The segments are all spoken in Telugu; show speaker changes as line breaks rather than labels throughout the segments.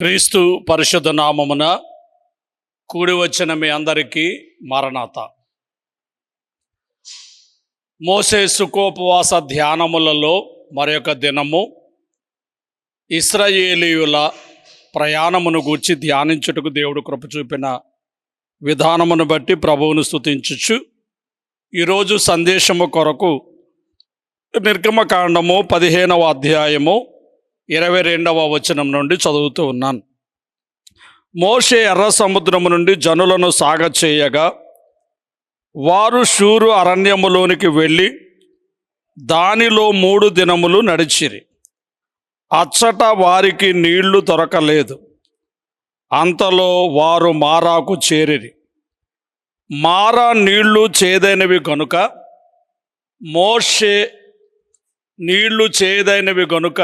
క్రీస్తు పరిషత్ నామమున కూడి వచ్చిన మీ అందరికీ మరణాత. మోసే సుఖోపవాస ధ్యానములలో మరొక దినము ఇస్రాయేలీయుల ప్రయాణమును గూర్చి ధ్యానించుటకు దేవుడు కృప చూపిన విధానమును బట్టి ప్రభువును స్థుతించుచు ఈరోజు సందేశము కొరకు నిర్గమకాండము పదిహేనవ అధ్యాయము ఇరవై రెండవ వచనం నుండి చదువుతూ ఉన్నాను. మోషే ఎర్ర సముద్రము నుండి జనులను సాగ చేయగా వారు షూరు అరణ్యములోనికి వెళ్ళి దానిలో మూడు దినములు నడిచిరి. అచ్చట వారికి నీళ్ళు దొరకలేదు. అంతలో వారు మారాకు చేరిరి. మారా నీళ్ళు చేదైనవి కనుక మోషే నీళ్ళు చేదైనవి గనుక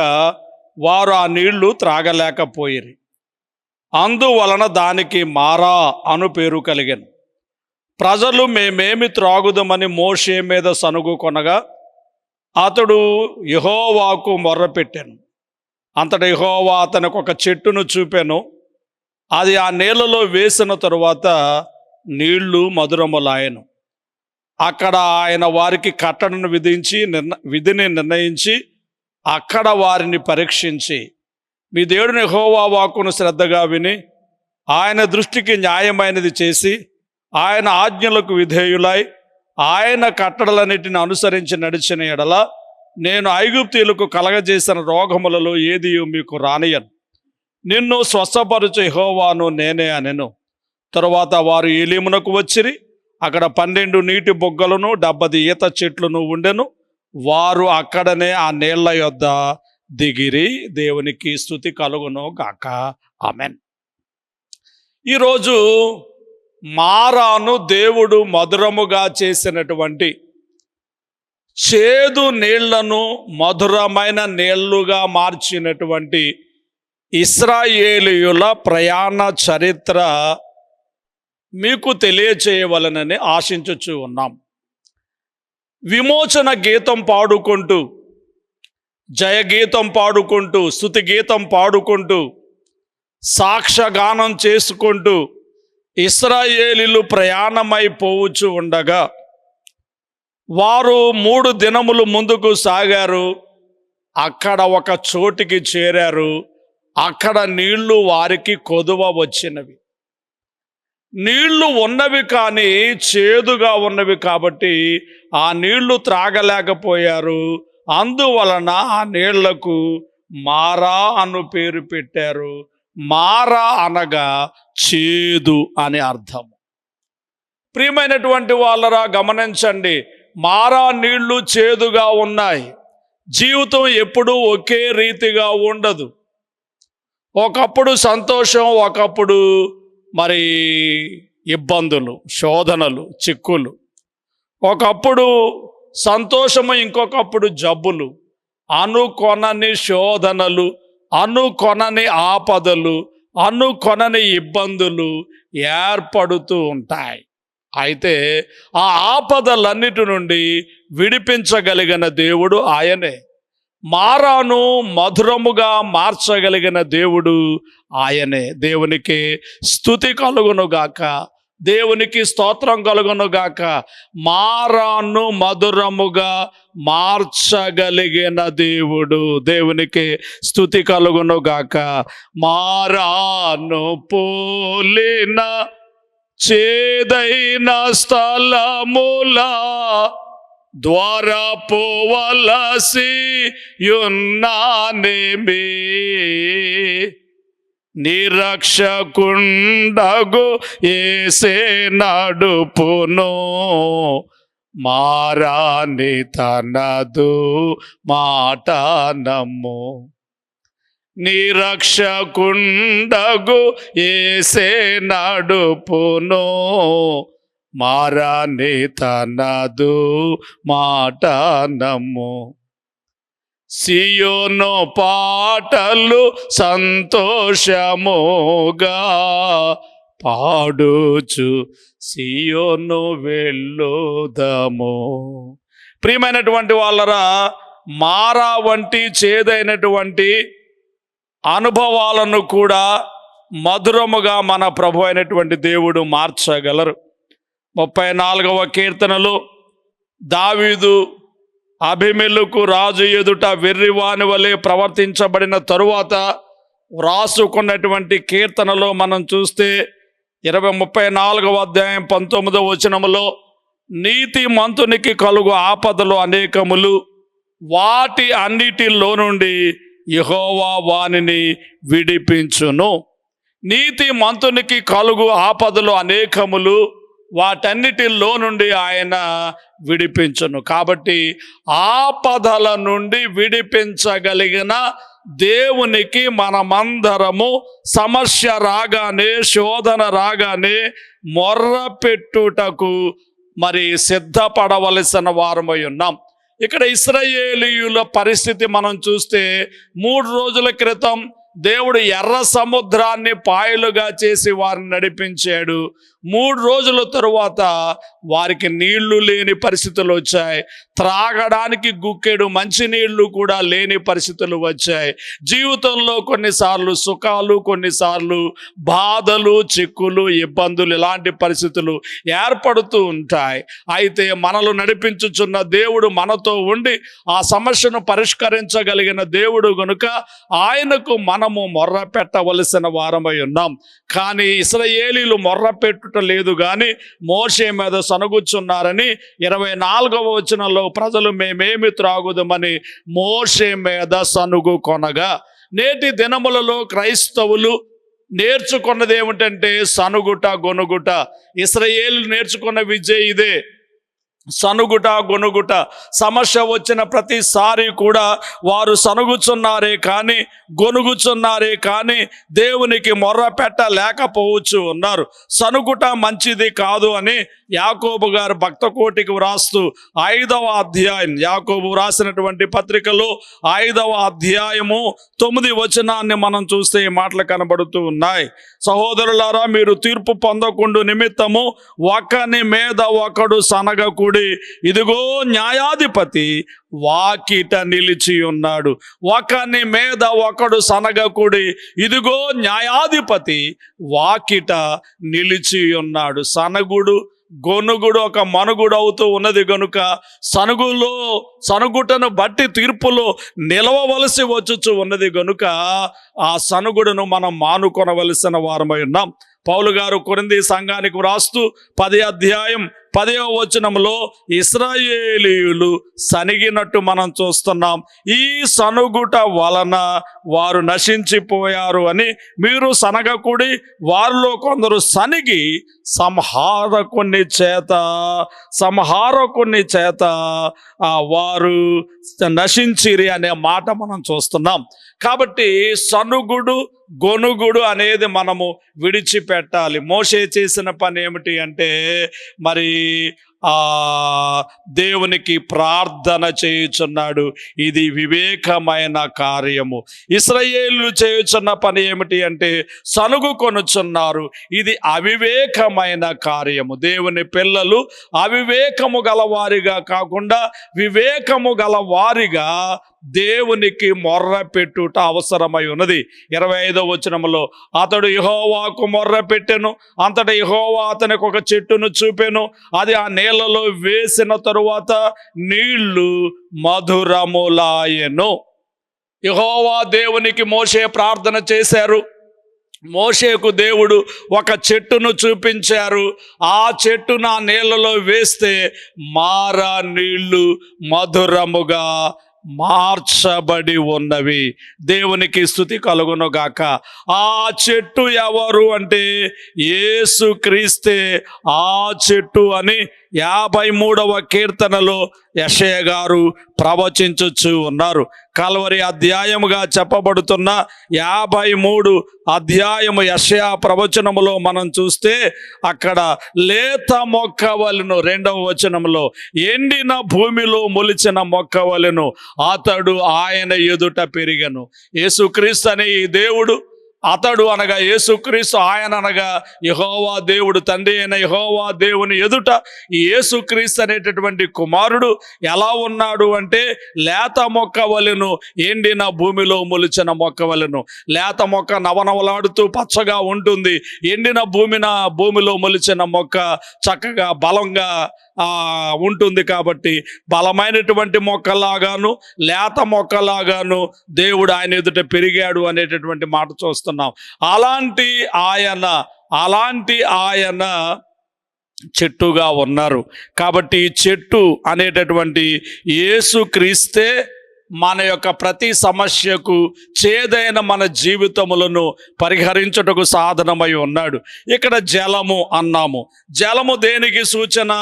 వారు ఆ నీళ్ళు త్రాగలేకపోయిరి. అందువలన దానికి మారా అను పేరు కలిగాను. ప్రజలు మేమేమి త్రాగుదామని మోషే మీద సనుగు కొనగా అతడు యహోవాకు మొర్రపెట్టాను. అంతటి యహోవా అతనికి ఒక చెట్టును చూపాను. అది ఆ నీళ్ళలో వేసిన తరువాత నీళ్ళు మధురములాయను. అక్కడ ఆయన వారికి కట్టడను విధించి నిర్ణ విధిని నిర్ణయించి అక్కడ వారిని పరీక్షించి మీ దేవుడిని హోవా వాక్కును శ్రద్ధగా విని ఆయన దృష్టికి న్యాయమైనది చేసి ఆయన ఆజ్ఞలకు విధేయులై ఆయన కట్టడలన్నిటిని అనుసరించి నడిచిన ఎడల నేను ఐగుప్తీయులకు కలగజేసిన రోగములలో ఏది మీకు రానియను. నిన్ను స్వస్థపరచు హోవాను నేనే అనెను. తరువాత వారు ఏలీమునకు వచ్చిరి అక్కడ పన్నెండు నీటి బొగ్గలను డెబ్బది ఈత చెట్లను ఉండెను. వారు అక్కడనే ఆ నీళ్ళ యొద్ద దిగిరి దేవునికి స్థుతి కలుగును గాక. ఆమెన్. ఈరోజు మారాను దేవుడు మధురముగా చేసినటువంటి చేదు నీళ్ళను మధురమైన నీళ్ళుగా మార్చినటువంటి ఇస్రాయేలీయుల ప్రయాణ చరిత్ర మీకు తెలియచేయవలనని ఆశించుచు ఉన్నాం. విమోచన గీతం పాడుకుంటూ జయగీతం పాడుకుంటూ స్థుతి గీతం పాడుకుంటూ సాక్ష్యగానం చేసుకుంటూ ఇస్రాయేలీలు ప్రయాణమైపోవచ్చు ఉండగా. వారు మూడు దినములు ముందుకు సాగారు అక్కడ ఒక చోటికి చేరారు అక్కడ నీళ్ళు వారికి కొదువ వచ్చినవి. నీళ్ళు ఉన్నవి కానీ చేదుగా ఉన్నవి కాబట్టి ఆ నీళ్ళు త్రాగలేకపోయారు. అందువలన ఆ నీళ్ళకు మారా అను పేరు పెట్టారు. మారా అనగా చేదు అని అర్థం ప్రియమైనటువంటి వాళ్ళరా గమనించండి. మారా నీళ్ళు చేదుగా ఉన్నాయి. జీవితం ఎప్పుడూ ఒకే రీతిగా ఉండదు. ఒకప్పుడు సంతోషం ఒకప్పుడు మరి ఇబ్బందులు శోధనలు చిక్కులు. ఒకప్పుడు సంతోషము ఇంకొకప్పుడు జబ్బులు. అనుకొనని శోధనలు అనుకొనని ఆపదలు అనుకొనని ఇబ్బందులు ఏర్పడుతూ ఉంటాయి. అయితే ఆ ఆపదలన్నిటి నుండి విడిపించగలిగిన దేవుడు ఆయనే. మారాను మధురముగా మార్చగలిగిన దేవుడు ఆయనే. దేవునికి స్థుతి కలుగునుగాక దేవునికి స్తోత్రం కలుగునుగాక మారాను మధురముగా మార్చగలిగిన దేవుడు దేవునికి స్థుతి కలుగునుగాక మారాను పోలిన చేదైన స్థలములా ద్వారా పోవలసి యున్నానేమి నిరక్షకుండగు ఏసే నడుపును మారాని తనదు మాట నమ్ము. నిరక్షకుండగు ఏసే నడుపును మారానే తనదు మాట నమ్ము. సియోను పాటలు సంతోషముగా పాడుచు సియోను వెళ్ళుదము ప్రియమైనటువంటి వాళ్ళరా మారా వంటి చేదైనటువంటి అనుభవాలను కూడా మధురముగా మన ప్రభు అయినటువంటి దేవుడు మార్చగలరు. ముప్పై నాలుగవ కీర్తనలు. దావీదు అభిమెలుకు రాజు ఎదుట వెర్రివాని వలె ప్రవర్తించబడిన తరువాత వ్రాసుకున్నటువంటి కీర్తనలో మనం చూస్తే ఇరవై ముప్పై నాలుగవ అధ్యాయం పంతొమ్మిదవ వచనములో నీతి మంతునికి కలుగు ఆపదలు అనేకములు. వాటి అన్నిటిలో నుండి యహోవా వానిని విడిపించును. నీతి మంతునికి కలుగు ఆపదలు అనేకములు. వాటన్నిటిలో నుండి ఆయన విడిపించును. కాబట్టి ఆపదల నుండి విడిపించగలిగిన దేవునికి మనమందరము సమస్య రాగానే శోధన రాగానే మొర్ర పెట్టుటకు మరి సిద్ధపడవలసిన వారమై ఉన్నాం. ఇక్కడ ఇస్రాయేలీయుల పరిస్థితి మనం చూస్తే మూడు రోజుల క్రితం దేవుడు ఎర్ర సముద్రాన్ని పాయలుగా చేసి వారిని నడిపించాడు. మూడు రోజుల తరువాత వారికి నీళ్ళు లేని పరిస్థితులు వచ్చాయి. త్రాగడానికి గుక్కెడు మంచినీళ్ళు కూడా లేని పరిస్థితులు వచ్చాయి. జీవితంలో కొన్నిసార్లు సుఖాలు కొన్నిసార్లు బాధలు చిక్కులు ఇబ్బందులు ఇలాంటి పరిస్థితులు ఏర్పడుతూ ఉంటాయి. అయితే మనలు నడిపించుచున్న దేవుడు మనతో ఉండి ఆ సమస్యను పరిష్కరించగలిగిన దేవుడు గనుక ఆయనకు మనము మొర్ర పెట్టవలసిన వారమై ఉన్నాం. కానీ ఇస్రయేలీలు మొర్ర పెట్టు లేదు కానీ మోసే మీద సనుగుచున్నారని ఇరవై నాలుగవ వచనంలో ప్రజలు మేమేమి త్రాగుదమని మోసే మీద సనుగు కొనగా నేటి దినములలో క్రైస్తవులు నేర్చుకున్నది ఏమిటంటే సనుగుట గొనుగుట. ఇస్రయేల్ నేర్చుకున్న విద్య ఇదే. సనుగుట గొనుగుట సమస్య వచ్చిన ప్రతిసారి కూడా వారు సనుగుచున్నారే కానీ గొనుగుచున్నారే కానీ దేవునికి మొర్ర పెట్టలేకపోవచ్చు ఉన్నారు సనుగుట మంచిది కాదు అని యాకోబు గారు భక్త కోటికి వ్రాస్తూ ఐదవ అధ్యాయం. యాకోబు వ్రాసినటువంటి పత్రికలో ఐదవ అధ్యాయము తొమ్మిది వచనాన్ని మనం చూస్తే ఈ మాటలు కనబడుతూ ఉన్నాయి. సహోదరులారా మీరు తీర్పు పొందకుండు నిమిత్తము ఒకని మీద ఒకడు సనగకుడి. ఇదిగో న్యాయాధిపతి వాకిట నిలిచి ఉన్నాడు. ఒకని మీద ఒకడు సనగకుడి. ఇదిగో న్యాయాధిపతి వాకిట నిలిచి ఉన్నాడు. సనగుడు గొనుగుడు ఒక మనుగుడు అవుతూ ఉన్నది గనుక సనుగులో సనుగుటను బట్టి తీర్పులో నిలవవలసి వచ్చుచు ఉన్నది గనుక ఆ సనుగుడును మనం మానుకొనవలసిన వారమై ఉన్నాం. పౌలు గారు కొరింది సంఘానికి వ్రాస్తూ పది అధ్యాయం పదవ వచనంలో ఇస్రాయేలీయులు సనిగినట్టు మనం చూస్తున్నాం. ఈ సనుగుట వలన వారు నశించిపోయారు అని మీరు సనగకుడి వారిలో కొందరు సనిగి సంహారకుని చేత సంహారకుని చేత వారు నశించిరి అనే మాట మనం చూస్తున్నాం. కాబట్టి సనుగుడు గొనుగుడు అనేది మనము విడిచిపెట్టాలి. మోసే చేసిన పని ఏమిటి అంటే మరి ఆ దేవునికి ప్రార్థన చేయుచున్నాడు. ఇది వివేకమైన కార్యము. ఇస్రాయేలు చేయుచున్న పని ఏమిటి అంటే సనుగు కొనుచున్నారు. ఇది అవివేకమైన కార్యము. దేవుని పిల్లలు అవివేకము గలవారిగా కాకుండా వివేకము గలవారిగా దేవునికి మొర్ర పెట్టుట అవసరమై ఉన్నది. ఇరవై ఐదో వచనములో అతడు ఇహోవాకు మొర్ర పెట్టెను. అంతటా ఇహోవా అతనికి ఒక చెట్టును చూపెను. అది ఆ నేల నేలలో వేసిన తరువాత నీళ్ళు మధురములాయను. యహోవా దేవునికి మోసే ప్రార్థన చేశారు. మోషేకు దేవుడు ఒక చెట్టును చూపించారు. ఆ చెట్టును ఆ నీళ్ళలో వేస్తే మారా నీళ్ళు మధురముగా మార్చబడి ఉన్నవి. దేవునికి స్థుతి కలుగునుగాక. ఆ చెట్టు ఎవరు అంటే ఏసు క్రీస్తే. ఆ చెట్టు అని యాభై మూడవ కీర్తనలో యషయ గారు ప్రవచించుచు ఉన్నారు. కల్వరి అధ్యాయముగా చెప్పబడుతున్న యాభై మూడు అధ్యాయము యషయా ప్రవచనములో మనం చూస్తే అక్కడ లేత మొక్కవలను రెండవ వచనంలో ఎండిన భూమిలో మొలిచిన మొక్కవలను అతడు ఆయన ఎదుట పెరిగను. యేసుక్రీస్తు అనే ఈ దేవుడు అతడు అనగా యేసుక్రీస్తు ఆయన అనగా యహోవా దేవుడు తండ్రి అయిన యహోవా దేవుని ఎదుట ఈ యేసుక్రీస్తు అనేటటువంటి కుమారుడు ఎలా ఉన్నాడు అంటే లేత మొక్క వలెను ఎండిన భూమిలో మొలిచిన మొక్క వలెను. లేత మొక్క నవనవలాడుతూ పచ్చగా ఉంటుంది ఎండిన భూమిన భూమిలో మొలిచిన మొక్క చక్కగా బలంగా ఉంటుంది కాబట్టి బలమైనటువంటి మొక్కలాగాను లేత మొక్కలాగాను దేవుడు ఆయన ఎదుట పెరిగాడు అనేటటువంటి మాట చూస్తున్నాం. అలాంటి ఆయన అలాంటి ఆయన చెట్టుగా ఉన్నారు. కాబట్టి ఈ చెట్టు అనేటటువంటి యేసు క్రీస్తే మన యొక్క ప్రతి సమస్యకు చేదైన మన జీవితములను పరిహరించుటకు సాధనమై ఉన్నాడు. ఇక్కడ జలము అన్నాము. జలము దేనికి సూచన?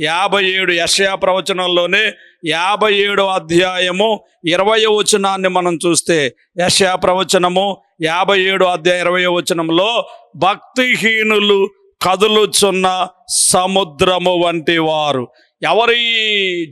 యాభై ఏడు యశయా ప్రవచనంలోనే యాభై ఏడో అధ్యాయము ఇరవై వచనాన్ని మనం చూస్తే యశయా ప్రవచనము యాభై ఏడో అధ్యాయ ఇరవై వచనంలో భక్తిహీనులు కదులుచున్న సముద్రము వంటి వారు. ఎవరి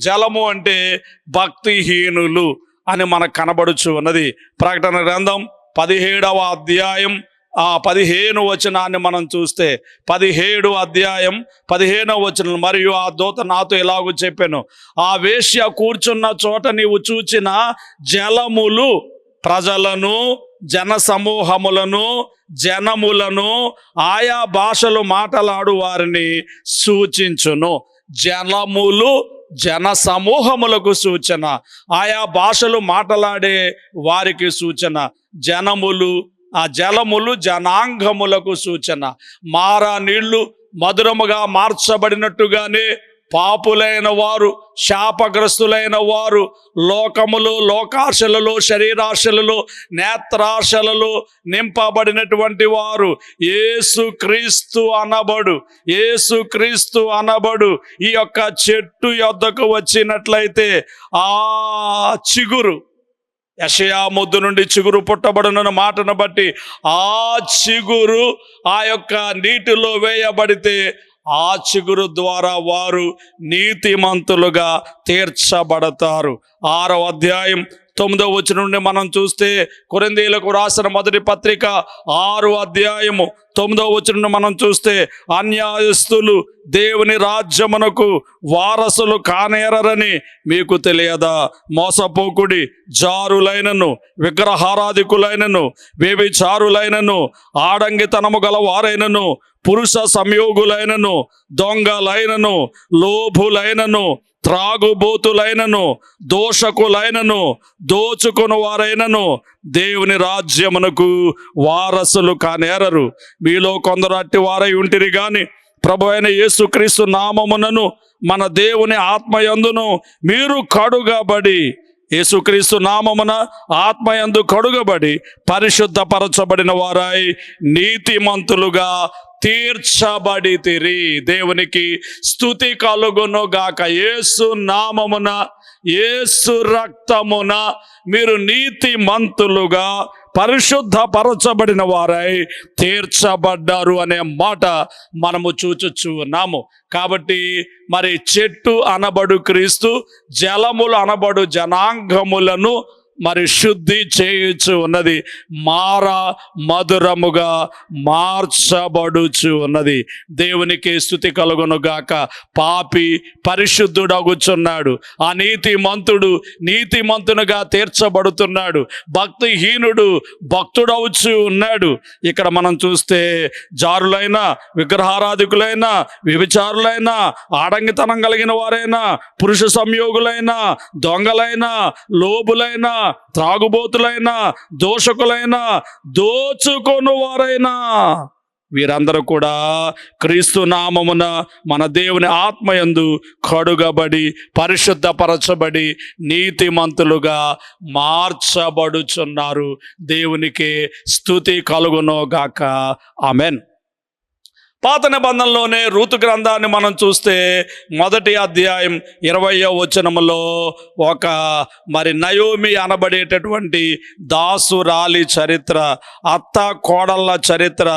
జలము అంటే భక్తిహీనులు అని మనకు కనబడుచు ఉన్నది. ప్రకటన గ్రంథం పదిహేడవ అధ్యాయం ఆ పదిహేను వచనాన్ని మనం చూస్తే పదిహేడు అధ్యాయం పదిహేనవ వచనం మరియు ఆ దూత నాతో ఎలాగో చెప్పాను ఆ వేశ్య కూర్చున్న చోట నీవు చూచిన జలములు ప్రజలను జన సమూహములను జనములను ఆయా భాషలు మాటలాడు వారిని సూచించును. జనములు జన సమూహములకు సూచన. ఆయా భాషలు మాట్లాడే వారికి సూచన. జనములు ఆ జలములు జనాంగములకు సూచన. మారా నీళ్ళు మధురముగా మార్చబడినట్టుగానే పాపులైన వారు శాపగ్రస్తులైన వారు లోకములు లోకాశలలో శరీరాశలలో నేత్రాశలలో నింపబడినటువంటి వారు. ఏసు క్రీస్తు అనబడు ఏసు క్రీస్తు అనబడు. ఈ యొక్క చెట్టు యొద్దకు వచ్చినట్లయితే ఆ చిగురు యషయా ముద్దు నుండి చిగురు పుట్టబడునన్న మాటను బట్టి ఆ చిగురు ఆ యొక్క నీటిలో వేయబడితే ఆ చిగురు ద్వారా వారు నీతిమంతులుగా తీర్చబడతారు. ఆరో అధ్యాయం తొమ్మిదో వచ్చిన నుండి మనం చూస్తే కొరిందీలకు రాసిన మొదటి పత్రిక ఆరు అధ్యాయము తొమ్మిదవ వచనం మనం చూస్తే అన్యాయస్తులు దేవుని రాజ్యమునకు వారసులు కానేరని మీకు తెలియదా? మోసపోకుడి జారులైనను విగ్రహారాధికులైనను వ్యభిచారులైనను ఆడంగితనము గల వారైనను పురుష సంయోగులైనను దొంగలైనను లోభులైనను త్రాగుబోతులైనను దోషకులైనను దోచుకుని వారైనను దేవుని రాజ్యమునకు వారసులు కానేరరు. మీలో కొందరు అట్టి వారై ఉంటిరి గాని ప్రభు అయిన యేసుక్రీస్తు నామమునను మన దేవుని ఆత్మయందును మీరు కడుగబడి యేసుక్రీస్తు నామమున ఆత్మయందు కడుగబడి పరిశుద్ధపరచబడిన వారై నీతిమంతులుగా తీర్చబడితిరి. దేవునికి స్థుతి కలుగును గాక యేసు నామమున యేసు రక్తమున మీరు నీతి మంతులుగా పరిశుద్ధపరచబడిన వారై తీర్చబడ్డారు అనే మాట మనము చూచుచు ఉన్నాము. కాబట్టి మరి చెట్టు అనబడు క్రీస్తు జలములు అనబడు జనాంగములను మరి శుద్ధి చేయుచు ఉన్నది మార మధురముగా మార్చబడుచు ఉన్నది. దేవునికి స్థుతి కలుగును గాక. పాపి పరిశుద్ధుడగుచున్నాడు. ఆ నీతి మంతుడు నీతి మంతునుగా తీర్చబడుతున్నాడు. భక్తిహీనుడు భక్తుడవుచు ఉన్నాడు. ఇక్కడ మనం చూస్తే జారులైన విగ్రహారాధికులైనా వ్యభిచారులైనా ఆడంగితనం కలిగిన వారైనా పురుష సంయోగులైనా దొంగలైన లోబులైనా త్రాగుబోతులైన దోషకులైనా దోచుకొను వారైనా వీరందరూ కూడా క్రీస్తు నామమున మన దేవుని ఆత్మయందు కడుగబడి పరిశుద్ధపరచబడి నీతిమంతులుగా మార్చబడుచున్నారు. దేవునికి స్థుతి కలుగునోగాక ఆమెన్. పాత నిబంధనలోనే ఋతు గ్రంథాన్ని మనం చూస్తే మొదటి అధ్యాయం ఇరవయో వచనములో ఒక మరి నయోమి అనబడేటటువంటి దాసురాలి చరిత్ర అత్త కోడళ్ళ చరిత్ర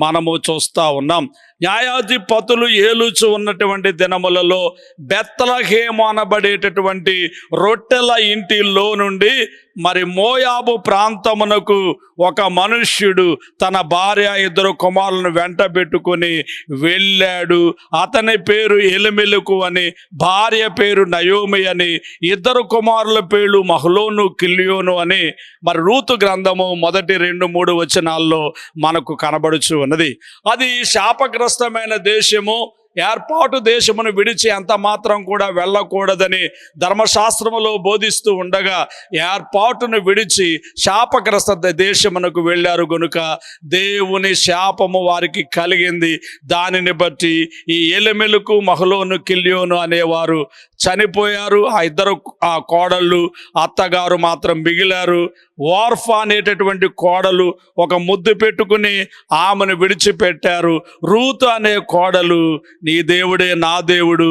మనము చూస్తూ ఉన్నాం. న్యాయాధిపతులు ఏలుచు ఉన్నటువంటి దినములలో బెత్తలహేమ అనబడేటటువంటి రొట్టెల ఇంటిలో నుండి మరి మోయాబు ప్రాంతమునకు ఒక మనుష్యుడు తన భార్య ఇద్దరు కుమారులను వెంట పెట్టుకుని వెళ్ళాడు. అతని పేరు ఎలిమెలుకు అని భార్య పేరు నయోమి అని ఇద్దరు కుమారుల పేర్లు మహలోను కిల్యోను అని మరి రూతు గ్రంథము మొదటి రెండు మూడు వచనాల్లో మనకు కనబడుచు ఉన్నది. అది శాపగ్రస్తమైన దేశము. ఏర్పాటు దేశమును విడిచి ఎంత మాత్రం కూడా వెళ్ళకూడదని ధర్మశాస్త్రములో బోధిస్తూ ఉండగా ఏర్పాటును విడిచి శాపగ్రస్త దేశమునకు వెళ్ళారు గనుక దేవుని శాపము వారికి కలిగింది. దానిని బట్టి ఈ ఎలిమెలుకు మహలోను కిల్యోను అనేవారు చనిపోయారు. ఆ ఇద్దరు ఆ కోడళ్ళు అత్తగారు మాత్రం మిగిలారు. వార్ఫా అనేటటువంటి కోడలు ఒక ముద్దు పెట్టుకుని ఆమెను విడిచిపెట్టారు. రూతు అనే కోడలు నీ దేవుడే నా దేవుడు.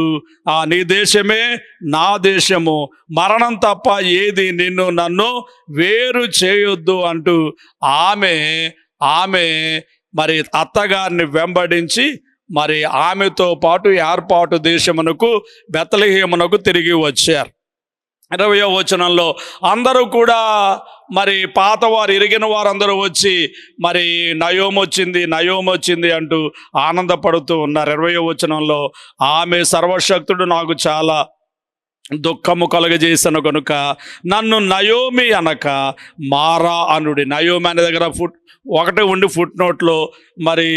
ఆ నీ దేశమే నా దేశము. మరణం తప్ప ఏది నిన్ను నన్ను వేరు చేయొద్దు అంటూ ఆమె ఆమె మరి అత్తగారిని వెంబడించి మరి ఆమెతో పాటు ఏర్పాటు దేశమునకు బెత్తలహేమునకు తిరిగి వచ్చారు. ఇరవయో వచనంలో అందరూ కూడా మరి పాతవారు ఇరిగిన వారందరూ వచ్చి మరి నయోం వచ్చింది నయోం వచ్చింది అంటూ ఆనందపడుతూ ఉన్నారు. ఇరవయో వచనంలో ఆమె సర్వశక్తుడు నాకు చాలా దుఃఖము కలుగజేసాను కనుక నన్ను నయోమి అనక మారా అనుడి. నయోమి అనే దగ్గర ఫుట్ ఒకటి ఉండి ఫుట్ నోట్లో మరి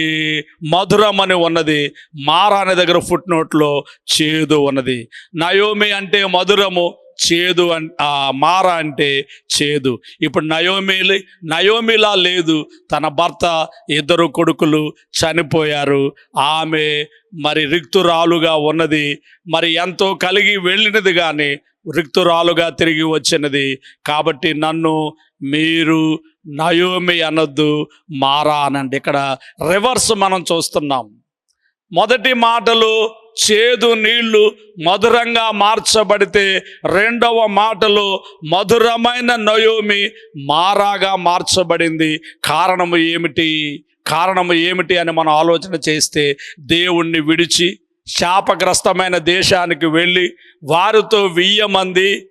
మధురం అని ఉన్నది మారా అనే దగ్గర ఫుట్ నోట్లో చేదు ఉన్నది. నయోమి అంటే మధురము చేదు అన్ ఆ మార అంటే చేదు. ఇప్పుడు నయోమిలి నయోమిలా లేదు. తన భర్త ఇద్దరు కొడుకులు చనిపోయారు. ఆమె మరి రిక్తురాలుగా ఉన్నది. మరి ఎంతో కలిగి వెళ్ళినది కానీ రిక్తురాలుగా తిరిగి వచ్చినది. కాబట్టి నన్ను మీరు నయోమి అనొద్దు మారా అనండి. ఇక్కడ రివర్స్ మనం చూస్తున్నాం. మొదటి మాటలు చేదు నీళ్ళు మధురంగా మార్చబడితే రెండవ మాటలు మధురమైన నయోమి మారాగా మార్చబడింది. కారణము ఏమిటి? కారణము ఏమిటి అని మనం ఆలోచన చేస్తే దేవుణ్ణి విడిచి శాపగ్రస్తమైన దేశానికి వెళ్ళి వారితో వెయ్యి మంది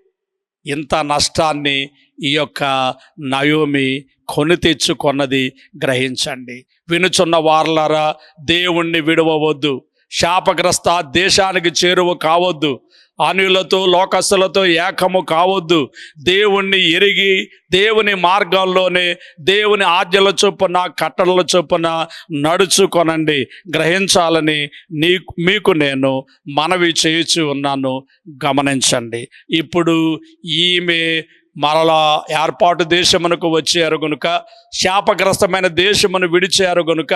ఇంత నష్టాన్ని ఈ యొక్క నయోమి కొని తెచ్చుకొన్నది గ్రహించండి. వినుచున్న వార్లారా దేవుణ్ణి విడవవద్దు. శాపగ్రస్త దేశానికి చేరువ కావద్దు. అనులతో లోకస్తులతో ఏకము కావద్దు. దేవుణ్ణి ఎరిగి దేవుని మార్గాల్లోనే దేవుని ఆజ్ఞల చొప్పున కట్టడల చొప్పున నడుచుకొనండి. గ్రహించాలని నీ మీకు నేను మనవి చేయుచు ఉన్నాను. గమనించండి. ఇప్పుడు ఈమె మరలా ఏర్పాటు దేశమునకు వచ్చారు గనుక శాపగ్రస్తమైన దేశమును విడిచారు గనుక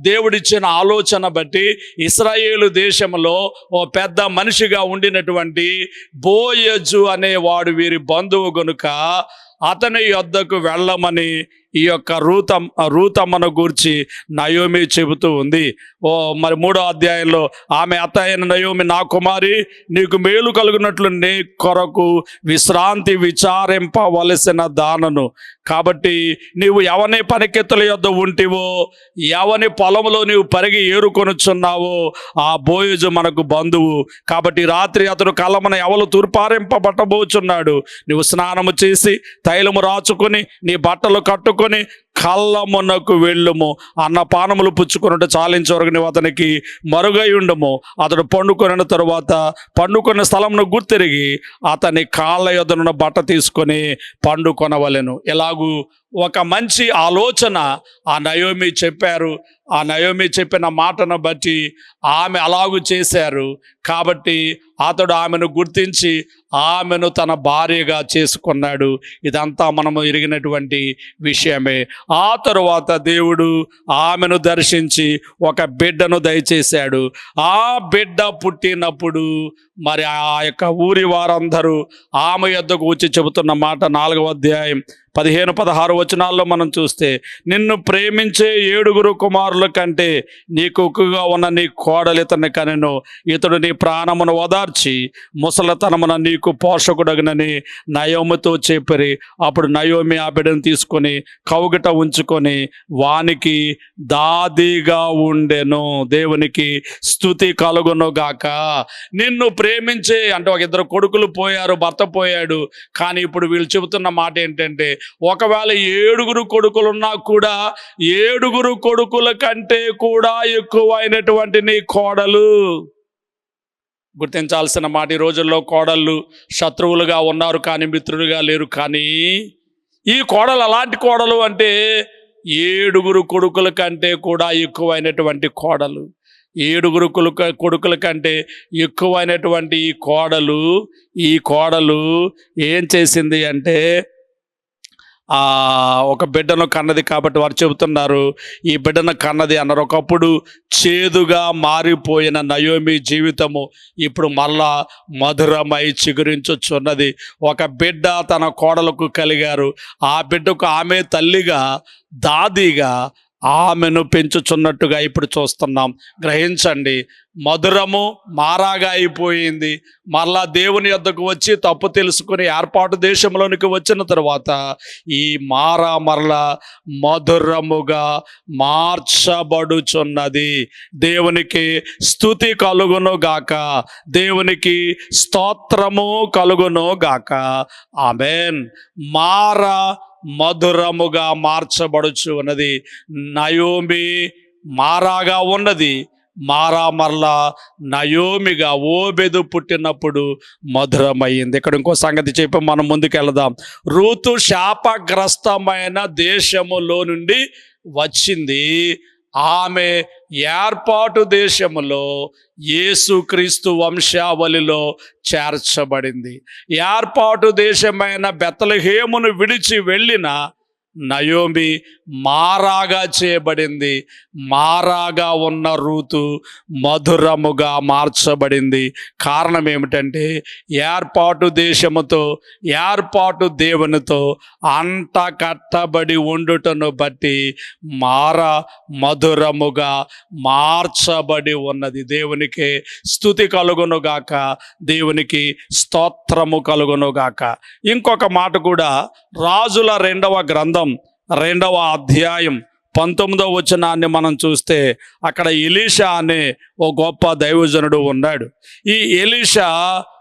దేవుడిచ్చిన ఆలోచన బట్టి ఇస్రాయేలు దేశంలో ఓ పెద్ద మనిషిగా ఉండినటువంటి బోయజు అనేవాడు వీరి బంధువు గనుక అతని యొద్దకు వెళ్ళమని ఈ యొక్క రూతం రూతమ్మను గూర్చి నయోమి చెబుతూ ఉంది. ఓ మరి మూడో అధ్యాయంలో ఆమె అత్త అయిన నయోమి నా కుమారి నీకు మేలు కలుగునట్లు నీ కొరకు విశ్రాంతి విచారింపవలసిన దానను. కాబట్టి నీవు ఎవని పనికెత్తుల యొద్ద ఉంటివో ఎవని పొలంలో నీవు పరిగి ఏరుకొనుచున్నావో ఆ బోయజు మనకు బంధువు. కాబట్టి రాత్రి అతడు కలమన ఎవరు తూర్పారింపబట్టబోచున్నాడు. నువ్వు స్నానము చేసి తైలము రాచుకొని నీ బట్టలు కట్టుకొని కళ్ళమునకు వెళ్ళుము. అన్న పానములు పుచ్చుకున్నట్టు చాలించే వరకు నువ్వు అతనికి మరుగై ఉండము. అతడు పండుకొనిన తరువాత పండుకొన్న స్థలంను గుర్తిరిగి అతని కాళ్ళ యొద్దనున్న బట్ట తీసుకొని పండుకొనవలెను. ఎలాగూ ఒక మంచి ఆలోచన ఆ నయోమి చెప్పారు. ఆ నయోమి చెప్పిన మాటను బట్టి ఆమె అలాగు చేశారు. కాబట్టి అతడు ఆమెను గుర్తించి ఆమెను తన భార్యగా చేసుకున్నాడు. ఇదంతా మనము ఎరిగినటువంటి విషయమే. ఆ తరువాత దేవుడు ఆమెను దర్శించి ఒక బిడ్డను దయచేశాడు. ఆ బిడ్డ పుట్టినప్పుడు మరి ఆ యొక్క ఊరి వారందరూ ఆమె యొద్దకు వచ్చి చెబుతున్న మాట నాలుగవ అధ్యాయం పదిహేను పదహారు వచనాల్లో మనం చూస్తే నిన్ను ప్రేమించే ఏడుగురు కుమారుల కంటే నీ కుక్కుగా ఉన్న నీ కోడలితని కనెను. ఇతడు నీ ప్రాణమును ఓదార్చి ముసలతనమున నీకు పోషకుడగనని నయోమితో చెప్పరి. అప్పుడు నయోమి ఆ బిడ్డను తీసుకొని కౌగిట ఉంచుకొని వానికి దాదిగా ఉండెను. దేవునికి స్థుతి కలుగును గాక. నిన్ను ప్రేమించే అంటే ఒక ఇద్దరు కొడుకులు పోయారు భర్త పోయాడు. కానీ ఇప్పుడు వీళ్ళు చెబుతున్న మాట ఏంటంటే ఒకవేళ ఏడుగురు కొడుకులున్నా కూడా ఏడుగురు కొడుకుల కంటే కూడా ఎక్కువైనటువంటి నీ కోడలు. గుర్తించాల్సిన మాట ఈ రోజుల్లో కోడళ్ళు శత్రువులుగా ఉన్నారు కానీ మిత్రులుగా లేరు కానీ ఈ కోడలు అలాంటి కోడలు అంటే ఏడుగురు కొడుకుల కంటే కూడా ఎక్కువైనటువంటి కోడలు. ఏడుగురు కొడుక కొడుకుల కంటే ఎక్కువైనటువంటి ఈ కోడలు ఈ కోడలు ఏం చేసింది అంటే ఒక బిడ్డను కన్నది కాబట్టి వారు చెబుతున్నారు ఈ బిడ్డను కన్నది అన్నారు. ఒకప్పుడు చేదుగా మారిపోయిన నయోమి జీవితము ఇప్పుడు మళ్ళా మధురమై చిగురించుచున్నది. ఒక బిడ్డ తన కోడలకు కలిగారు. ఆ బిడ్డకు ఆమె తల్లిగా దాదిగా ఆమెను పెంచుచున్నట్టుగా ఇప్పుడు చూస్తున్నాం. గ్రహించండి. మధురము మారాగా అయిపోయింది. మళ్ళా దేవుని యొద్దకు వచ్చి తప్పు తెలుసుకుని ఏర్పాటు దేశంలోనికి వచ్చిన తర్వాత ఈ మారా మరల మధురముగా మార్చబడుచున్నది. దేవునికి స్థుతి కలుగును గాక. దేవునికి స్తోత్రము కలుగును గాక. ఆమెన్. మారా మధురముగా మార్చబడుచు ఉన్నది. నయోమి మారాగా ఉన్నది. మారా మరలా నయోమిగా ఓబెదు పుట్టినప్పుడు మధురమైంది. ఇక్కడ ఇంకో సంగతి చెప్పి మనం ముందుకు వెళదాం ఋతు శాపగ్రస్తమైన దేశములో నుండి వచ్చింది. ఆమె ఏర్పాటు దేశములో యేసుక్రీస్తు వంశావళిలో చేర్చబడింది. ఏర్పాటు దేశమైన బెతలహేమును విడిచి వెళ్ళిన నయోమి మారాగా చేయబడింది. మారాగా ఉన్న రూతు మధురముగా మార్చబడింది. కారణం ఏమిటంటే ఏర్పాటు దేశముతో ఏర్పాటు దేవునితో అంట కట్టబడి ఉండుటను బట్టి మార మధురముగా మార్చబడి ఉన్నది. దేవునికి స్థుతి కలుగునుగాక దేవునికి స్తోత్రము కలుగునుగాక ఇంకొక మాట కూడా రాజుల రెండవ గ్రంథం రెండవ అధ్యాయం పంతొమ్మిదవ వచనాన్ని మనం చూస్తే అక్కడ ఎలీషా అనే ఓ గొప్ప దైవజనుడు ఉన్నాడు. ఈ ఎలీషా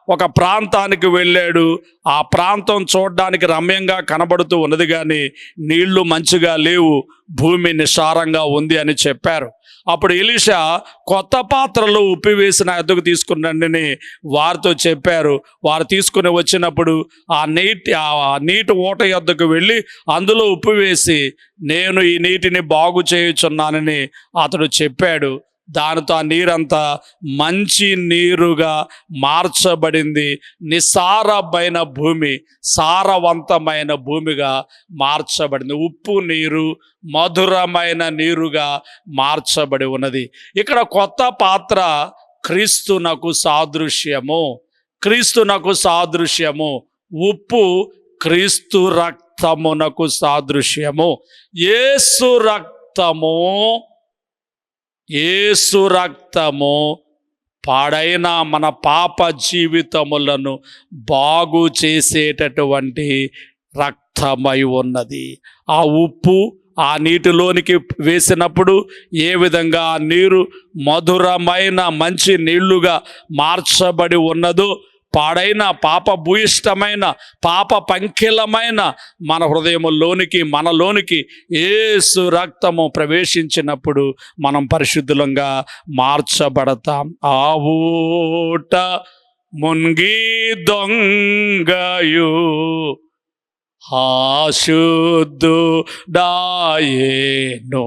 ఒక ప్రాంతానికి వెళ్ళాడు. ఆ ప్రాంతం చూడడానికి రమ్యంగా కనబడుతూ ఉన్నది కానీ నీళ్ళు మంచిగా లేవు. భూమి నిస్సారంగా ఉంది అని చెప్పారు. అప్పుడు ఎలీషా కొత్త పాత్రలో ఉప్పు వేసిన ఎద్దుకు తీసుకురండి వారితో చెప్పారు వారు తీసుకుని వచ్చినప్పుడు ఆ నీటి ఆ నీటి ఊట యొద్దకు వెళ్ళి అందులో ఉప్పు వేసి నేను ఈ నీటిని బాగు చేయుచున్నానని అతడు చెప్పాడు. దానితో ఆ నీరంతా మంచి నీరుగా మార్చబడింది. నిసారమైన భూమి సారవంతమైన భూమిగా మార్చబడింది. ఉప్పు నీరు మధురమైన నీరుగా మార్చబడి ఉన్నది. ఇక్కడ కొత్త పాత్ర క్రీస్తునకు సాదృశ్యము. క్రీస్తునకు సాదృశ్యము. ఉప్పు క్రీస్తు రక్తమునకు సాదృశ్యము. ఏసు రక్తము ఏసు రక్తము పాడైన మన పాప జీవితములను బాగు చేసేటటువంటి రక్తమై ఉన్నది. ఆ ఉప్పు ఆ నీటిలోనికి వేసినప్పుడు ఏ విధంగా ఆ నీరు మధురమైన మంచి నీళ్ళుగా మార్చబడి ఉన్నదో పాడైన పాప భూయిష్టమైన పాప పంకిలమైన మన హృదయములోనికి మనలోనికి ఏసు రక్తము ప్రవేశించినప్పుడు మనం పరిశుద్ధులంగా మార్చబడతాం. ఆ మున్గి దొంగయు హాశుద్ధు డాయేనో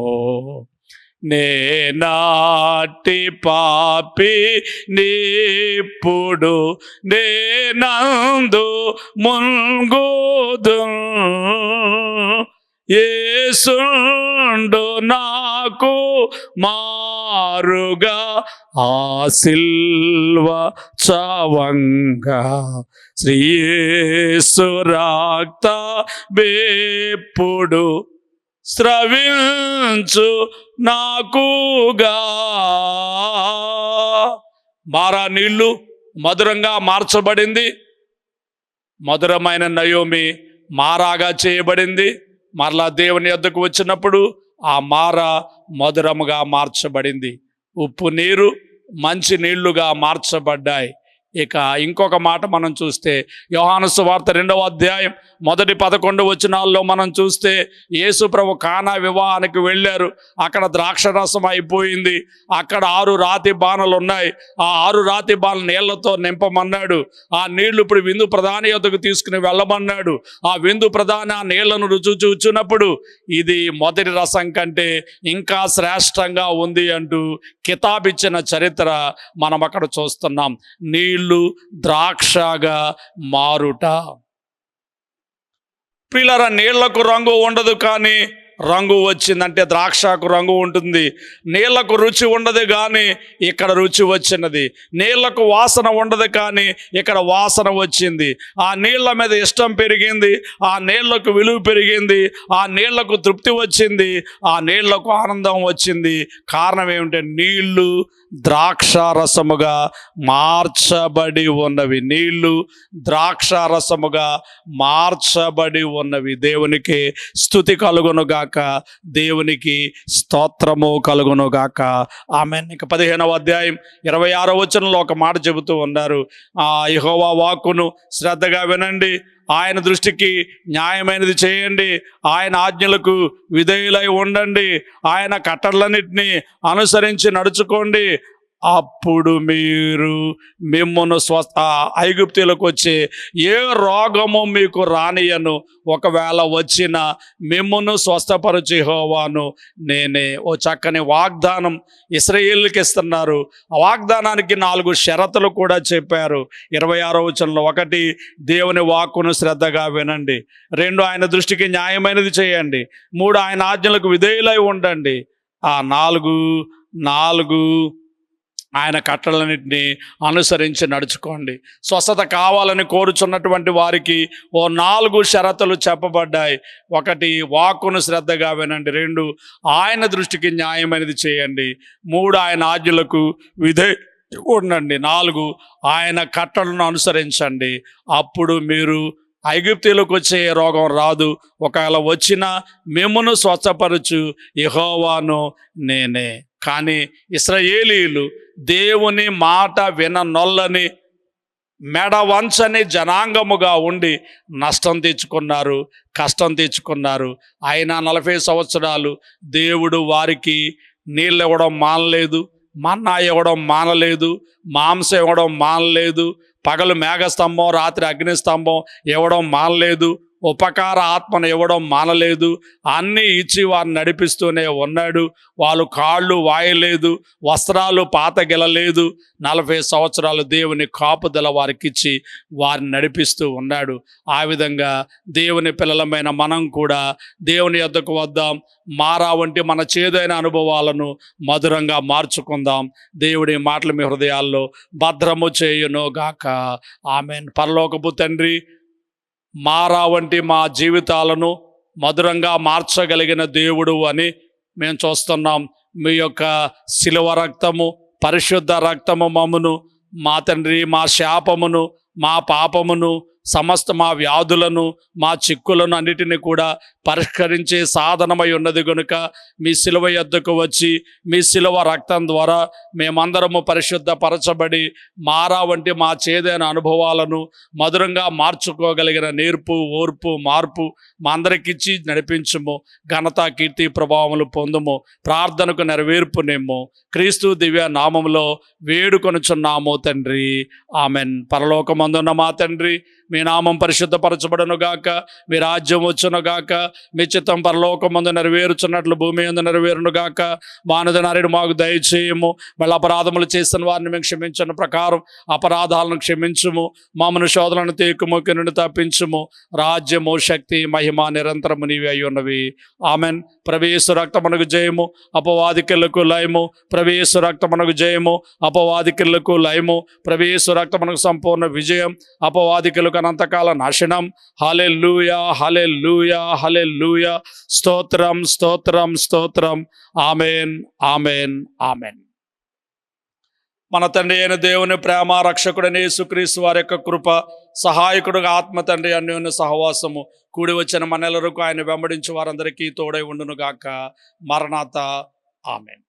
నేనాటి పాపి నీప్పుడు నేనందు మున్గుదు ఏసుండు నాకు మారుగా ఆ సిల్వ చవంగా. శ్రీయేసు రాక్త బేప్పుడు స్రవించు నాకుగా. మారా నీళ్ళు మధురంగా మార్చబడింది. మధురమైన నయోమి మారాగా చేయబడింది. మరలా దేవుని యొద్దకు వచ్చినప్పుడు ఆ మార మధురముగా మార్చబడింది. ఉప్పు నీరు మంచి నీళ్ళుగా మార్చబడ్డాయి. ఇక ఇంకొక మాట మనం చూస్తే యోహాను సువార్త రెండవ అధ్యాయం మొదటి పదకొండు వచనాల్లో మనం చూస్తే యేసు ప్రభు కానా వివాహానికి వెళ్ళారు. అక్కడ ద్రాక్ష రసం అయిపోయింది. అక్కడ ఆరు రాతి బాణలు ఉన్నాయి. ఆ ఆరు రాతి బాణలు నీళ్ళతో నింపమన్నాడు. ఆ నీళ్ళు ఇప్పుడు విందు ప్రధాని యొద్దకు తీసుకుని వెళ్ళమన్నాడు. ఆ విందు ప్రధాని ఆ నీళ్ళను రుచి చూచినప్పుడు ఇది మొదటి రసం కంటే ఇంకా శ్రేష్టంగా ఉంది అంటూ కితాబిచ్చిన చరిత్ర మనం అక్కడ చూస్తున్నాం. నీళ్ళు ద్రాక్షగా మారుట. పిల్లర నీళ్ళకు రంగు ఉండదు కానీ రంగు వచ్చిందంటే ద్రాక్షకు రంగు ఉంటుంది. నీళ్ళకు రుచి ఉండదు కానీ ఇక్కడ రుచి వచ్చినది. నీళ్ళకు వాసన ఉండదు కానీ ఇక్కడ వాసన వచ్చింది. ఆ నీళ్ళ మీద ఇష్టం పెరిగింది ఆ నీళ్ళకు విలువ పెరిగింది ఆ నీళ్ళకు తృప్తి వచ్చింది ఆ నీళ్ళకు ఆనందం వచ్చింది. కారణం ఏమిటంటే నీళ్ళు ద్రాక్షారసముగా మార్చబడి ఉన్నవి నీళ్ళు ద్రాక్షారసముగా మార్చబడి ఉన్నవి. దేవునికి స్థుతి కలుగునుగాక దేవునికి స్తోత్రము కలుగునుగాక. ఆమె ఇక పదిహేనవ అధ్యాయం ఇరవై ఆరో వచనంలో ఒక మాట చెబుతూ ఉన్నారు. ఆ యహోవా వాక్కును శ్రద్ధగా వినండి. ఆయన దృష్టికి న్యాయమైనది చేయండి. ఆయన ఆజ్ఞలకు విధేయులై ఉండండి. ఆయన కట్టడలన్నిటినీ అనుసరించి నడుచుకోండి. అప్పుడు మీరు మిమ్మల్ని స్వస్థ ఐగుప్తులకు వచ్చే ఏ రోగము మీకు రానియను ఒకవేళ వచ్చిన మిమ్మల్ని స్వస్థపరిచి హోవాను నేనే. ఓ చక్కని వాగ్దానం ఇస్రయేళ్ళకి ఇస్తున్నారు. ఆ వాగ్దానానికి నాలుగు షరతులు కూడా చెప్పారు. ఇరవై ఆరో వచనంలో ఒకటి దేవుని వాక్కును శ్రద్ధగా వినండి. రెండు ఆయన దృష్టికి న్యాయమైనది చేయండి. మూడు ఆయన ఆజ్ఞలకు విధేయులై ఉండండి. ఆ నాలుగు నాలుగు ఆయన కట్టలన్నింటినీ అనుసరించి నడుచుకోండి. స్వస్థత కావాలని కోరుచున్నటువంటి వారికి ఓ నాలుగు షరతులు చెప్పబడ్డాయి. ఒకటి వాక్కును శ్రద్ధగా వినండి. రెండు ఆయన దృష్టికి న్యాయమైనది చేయండి. మూడు ఆయన ఆజ్ఞలకు విధే ఉండండి. నాలుగు ఆయన కట్టలను అనుసరించండి. అప్పుడు మీరు ఐగుప్తులకు వచ్చే రోగం రాదు. ఒకవేళ వచ్చినా మిమ్మును స్వచ్ఛపరచు ఇహోవాను నేనే. కానీ ఇస్రాయేలీలు దేవుని మాట విననొల్లని మెడ వంచని జనాంగముగా ఉండి నష్టం తెచ్చుకున్నారు కష్టం తెచ్చుకున్నారు అయినా నలభై సంవత్సరాలు దేవుడు వారికి నీళ్ళు ఇవ్వడం మానలేదు మన్నా ఇవ్వడం మానలేదు మాంసం ఇవ్వడం మానలేదు పగలు మేఘస్తంభం రాత్రి అగ్నిస్తంభం ఇవ్వడం మానలేదు ఉపకార ఆత్మను ఇవ్వడం మానలేదు. అన్నీ ఇచ్చి వారిని నడిపిస్తూనే ఉన్నాడు. వాళ్ళు కాళ్ళు వాయలేదు. వస్త్రాలు పాత గెలలేదు. నలభై సంవత్సరాలు దేవుని కాపుదల వారికిచ్చి వారిని నడిపిస్తూ ఉన్నాడు. ఆ విధంగా దేవుని పిల్లలమైన మనం కూడా దేవుని యొద్దకు వద్దాం. మారా వంటి మన చేదైన అనుభవాలను మధురంగా మార్చుకుందాం. దేవుడి మాటలు మీ హృదయాల్లో భద్రము చేయును గాక ఆమెన్. పరలోకపు తండ్రి మారా వంటి మా జీవితాలను మధురంగా మార్చగలిగిన దేవుడు అని మేము చూస్తున్నాం. మీ యొక్క శిలువ రక్తము పరిశుద్ధ రక్తము మమ్మును మా తండ్రి మా శాపమును మా పాపమును సమస్త మా వ్యాధులను మా చిక్కులను అన్నిటిని కూడా పరిష్కరించే సాధనమై ఉన్నది గనుక మీ శిలువ యొద్దకు వచ్చి మీ శిలువ రక్తం ద్వారా మేమందరము పరిశుద్ధపరచబడి మారా వంటి మా చేదైన అనుభవాలను మధురంగా మార్చుకోగలిగిన నేర్పు ఓర్పు మార్పు మా అందరికిచ్చి నడిపించుము. ఘనత కీర్తి ప్రభావములు పొందుము. ప్రార్థనకు నెరవేర్పునేమో క్రీస్తు దివ్య నామంలో వేడుకొనుచున్నాము తండ్రి. ఆమెన్. పరలోకమందున్న మా తండ్రి మీ నామం పరిశుద్ధపరచబడను గాక మీ రాజ్యం వచ్చునుగాక మీ చిత్తం పరలోకం ముందు నెరవేరుచున్నట్లు భూమి అందు నెరవేరును గాక. మానద నరుడు మాకు దయచేయము. మళ్ళీ అపరాధములు చేసిన వారిని మేము క్షమించిన ప్రకారం అపరాధాలను క్షమించుము. మామను శోధనను తీర్కుము నుండి తప్పించుము. రాజ్యము శక్తి మహిమ నిరంతరము నీవి అయి ఉన్నవి. ఆమెన్. ప్రవేశ రక్తమునకు జయము. అపవాదికిళ్ళకు లయము. ప్రవేశ రక్తమునకు జయము. అపవాదికిళ్ళకు లయము. ప్రవేశ రక్తమునకు సంపూర్ణ విజయం. అపవాదికులకు అనంతకాల నాశనం. హలే లూయా హలే లూయా హలే లూయ స్తోత్రం స్తోత్రం స్తోత్రం. Amen amen amen. మన తండ్రి అయిన దేవుని ప్రేమ రక్షకుడని సుక్రీస్తు వారి యొక్క కృప సహాయకుడుగా ఆత్మ తండ్రి అన్యోన్య సహవాసము కూడి వచ్చిన మనెలరకు ఆయన వెంబడించి వారందరికీ తోడై ఉండునుగాక. మరణాత ఆమెన్.